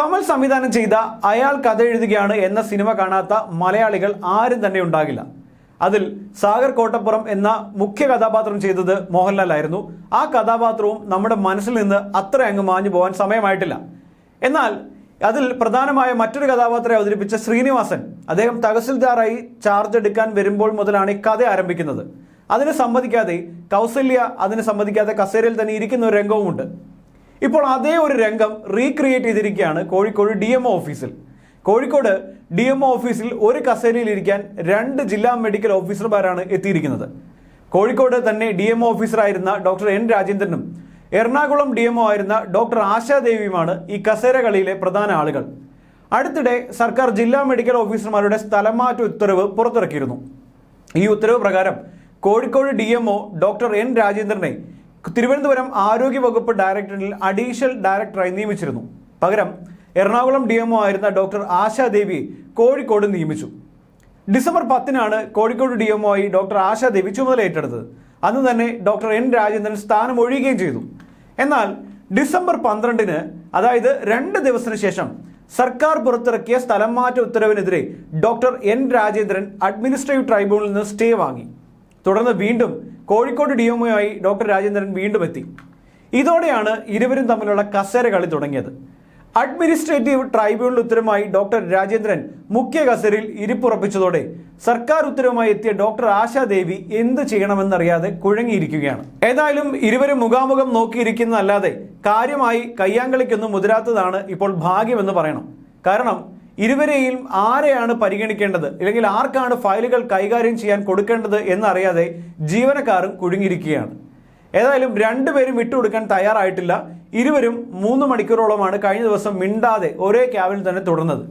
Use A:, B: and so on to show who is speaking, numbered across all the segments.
A: കമൽ സംവിധാനം ചെയ്ത അയാൾ കഥ എഴുതുകയാണ് എന്ന സിനിമ കാണാത്ത മലയാളികൾ ആരും തന്നെ ഉണ്ടാകില്ല. അതിൽ സാഗർ കോട്ടപ്പുറം എന്ന മുഖ്യ കഥാപാത്രം ചെയ്തത് മോഹൻലാൽ ആയിരുന്നു. ആ കഥാപാത്രവും നമ്മുടെ മനസ്സിൽ നിന്ന് അത്ര അങ്ങ് മാഞ്ഞു പോകാൻ സമയമായിട്ടില്ല. എന്നാൽ അതിൽ പ്രധാനമായ മറ്റൊരു കഥാപാത്രത്തെ അവതരിപ്പിച്ച ശ്രീനിവാസൻ അദ്ദേഹം തഹസിൽദാറായി ചാർജ് എടുക്കാൻ വരുമ്പോൾ മുതലാണ് ഈ കഥ ആരംഭിക്കുന്നത്. അതിനെ സമ്മതിക്കാതെ കൗസല്യ അതിനെ സമ്മതിക്കാതെ കസേരയിൽ തന്നെ ഇരിക്കുന്ന ഒരു രംഗവുമുണ്ട്. ഇപ്പോൾ അതേ ഒരു രംഗം റീക്രിയേറ്റ് ചെയ്തിരിക്കുകയാണ് കോഴിക്കോട് ഡി എം ഓഫീസിൽ കോഴിക്കോട് ഡി എം ഓഫീസിൽ ഒരു കസേരയിൽ ഇരിക്കാൻ രണ്ട് ജില്ലാ മെഡിക്കൽ ഓഫീസർമാരാണ് എത്തിയിരിക്കുന്നത്. കോഴിക്കോട് തന്നെ ഡി എം ഓഫീസറായിരുന്ന ഡോക്ടർ എൻ രാജേന്ദ്രനും എറണാകുളം ഡി എം ആയിരുന്ന ഡോക്ടർ ആശാദേവിയുമാണ് ഈ കസേര കളിയിലെ പ്രധാന ആളുകൾ. അടുത്തിടെ സർക്കാർ ജില്ലാ മെഡിക്കൽ ഓഫീസർമാരുടെ സ്ഥലമാറ്റ ഉത്തരവ് പുറത്തിറക്കിയിരുന്നു. ഈ ഉത്തരവ് പ്രകാരം Kozhikode D MO doctor N രാജേന്ദ്രനെ Thiruvananthapuram ആരോഗ്യ വകുപ്പ് ഡയറക്ടറിൽ അഡീഷണൽ ഡയറക്ടറായി നിയമിച്ചിരുന്നു. പകരം എറണാകുളം ഡി എംഒ ആയിരുന്ന ഡോക്ടർ ആശാദേവിയെ കോഴിക്കോട് നിയമിച്ചു. ഡിസംബർ പത്തിനാണ് കോഴിക്കോട് ഡി എംഒ ആയി ഡോക്ടർ ആശാദേവി ചുമതല ഏറ്റെടുത്തത് അന്ന് തന്നെ ഡോക്ടർ എൻ രാജേന്ദ്രൻ സ്ഥാനം ഒഴിയുകയും ചെയ്തു. എന്നാൽ ഡിസംബർ പന്ത്രണ്ടിന് അതായത് രണ്ട് ദിവസത്തിന് ശേഷം സർക്കാർ പുറത്തിറക്കിയ സ്ഥലം മാറ്റ ഉത്തരവിനെതിരെ ഡോക്ടർ എൻ രാജേന്ദ്രൻ അഡ്മിനിസ്ട്രേറ്റീവ് ട്രൈബ്യൂണലിൽ നിന്ന് സ്റ്റേ വാങ്ങി. തുടർന്ന് വീണ്ടും കോഴിക്കോട് ഡി എംഒയായി ഡോക്ടർ രാജേന്ദ്രൻ വീണ്ടും എത്തി. ഇതോടെയാണ് ഇരുവരും തമ്മിലുള്ള കസേര കളി തുടങ്ങിയത്. അഡ്മിനിസ്ട്രേറ്റീവ് ട്രൈബ്യൂണൽ ഉത്തരവുമായി ഡോക്ടർ രാജേന്ദ്രൻ മുഖ്യ കസേരയിൽ ഇരിപ്പുറപ്പിച്ചതോടെ സർക്കാർ ഉത്തരവുമായി എത്തിയ ഡോക്ടർ ആശാദേവി എന്ത് ചെയ്യണമെന്നറിയാതെ കുഴങ്ങിയിരിക്കുകയാണ്. ഏതായാലും ഇരുവരും മുഖാമുഖം നോക്കിയിരിക്കുന്നതല്ലാതെ കാര്യമായി കയ്യാങ്കളിക്കൊന്നും മുതിരാത്തതാണ് ഇപ്പോൾ ഭാഗ്യമെന്ന് പറയണം. കാരണം ഇരുവരെയും ആരെയാണ് പരിഗണിക്കേണ്ടത്? അല്ലെങ്കിൽ ആർക്കാണ് ഫയലുകൾ കൈകാര്യം ചെയ്യാൻ കൊടുക്കേണ്ടത് എന്നറിയാതെ ജീവനക്കാരും കുടുങ്ങിയിരിക്കുകയാണ്. ഏതായാലും രണ്ടുപേരും വിട്ടുകൊടുക്കാൻ തയ്യാറായിട്ടില്ല. ഇരുവരും മൂന്ന് മണിക്കൂറോളമാണ് കഴിഞ്ഞ ദിവസം മിണ്ടാതെ ഒരേ ക്യാബിനിൽ തന്നെ തുടർന്നത്.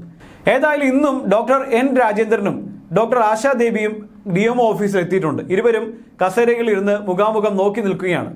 A: ഏതായാലും ഇന്നും ഡോക്ടർ എൻ രാജേന്ദ്രനും ഡോക്ടർ ആശാദേവിയും ഡി എം ഓഫീസിൽ എത്തിയിട്ടുണ്ട്. ഇരുവരും കസേരകളിൽ ഇരുന്ന് മുഖാമുഖം നോക്കി നിൽക്കുകയാണ്.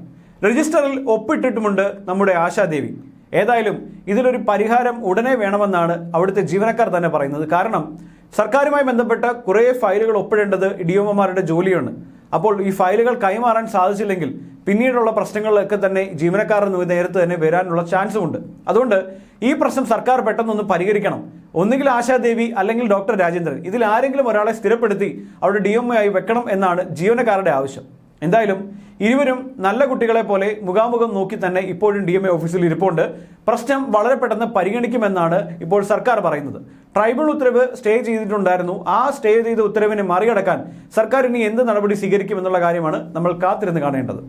A: രജിസ്റ്ററിൽ ഒപ്പിട്ടിട്ടുമുണ്ട് നമ്മുടെ ആശാദേവി ഏതായാലും ഇതിലൊരു പരിഹാരം ഉടനെ വേണമെന്നാണ് അവിടുത്തെ ജീവനക്കാർ തന്നെ പറയുന്നത്. കാരണം സർക്കാരുമായി ബന്ധപ്പെട്ട കുറേ ഫയലുകൾ ഒപ്പിടേണ്ടത് ഡി എംഒമാരുടെ ജോലിയാണ്. അപ്പോൾ ഈ ഫയലുകൾ കൈമാറാൻ സാധിച്ചില്ലെങ്കിൽ പിന്നീടുള്ള പ്രശ്നങ്ങളിലൊക്കെ തന്നെ ജീവനക്കാർ നേരത്തെ തന്നെ വരാനുള്ള ചാൻസും ഉണ്ട്. അതുകൊണ്ട് ഈ പ്രശ്നം സർക്കാർ പെട്ടെന്നൊന്ന് പരിഹരിക്കണം. ഒന്നുകിൽ ആശാദേവി അല്ലെങ്കിൽ ഡോക്ടർ രാജേന്ദ്രൻ. ഇതിൽ ആരെങ്കിലും ഒരാളെ സ്ഥിരപ്പെടുത്തി അവരുടെ ഡി ആയി വെക്കണം എന്നാണ് ജീവനക്കാരുടെ ആവശ്യം. എന്തായാലും ഇരുവരും നല്ല കുട്ടികളെ പോലെ മുഖാമുഖം നോക്കി തന്നെ ഇപ്പോഴും ഡി എം എ ഓഫീസിൽ ഇരിപ്പുണ്ട്. പ്രശ്നം വളരെ പെട്ടെന്ന് പരിഗണിക്കുമെന്നാണ് ഇപ്പോൾ സർക്കാർ പറയുന്നത്. ട്രൈബൽ ഉത്തരവ് സ്റ്റേ ചെയ്തിട്ടുണ്ടായിരുന്നു. ആ സ്റ്റേ ചെയ്ത ഉത്തരവിനെ മറികടക്കാൻ സർക്കാർ ഇനി എന്ത് നടപടി സ്വീകരിക്കുമെന്നുള്ള കാര്യമാണ് നമ്മൾ കാത്തിരുന്ന് കാണേണ്ടത്.